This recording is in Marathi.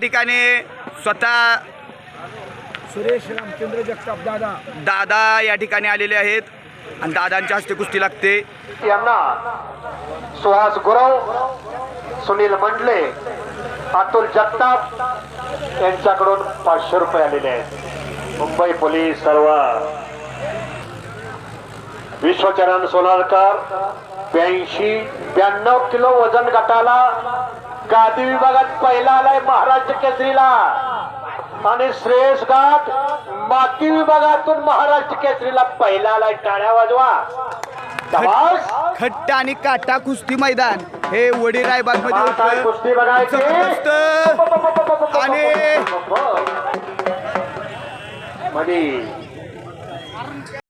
ठिकाणी स्वतः सुरेश रामचंद्र जगताप दादा. दादा या ठिकाणी आलेले आहेत आणि दादांच्या हस्ते कुस्ती लागते. यांना सुहास गुरव सुनील मंडले अतुल जगताप यांच्याकडून पाचशे रुपये आलेले आहेत. मुंबई पोलीस सर्व. विश्वचरण सोनारकर ब्याऐंशी ब्याण्णव किलो वजन गटाला. गादी विभागात पहिला आलाय महाराष्ट्र केसरीला. आणि श्रेयस घाट माती विभागातून महाराष्ट्र केसरीला पहिला आलाय. टाळ्या वाजवा. खट्ट आणि काटा कुस्ती मैदान. हे वडीरायबाग आता मध्ये कुस्ती बघायची आणि मध्ये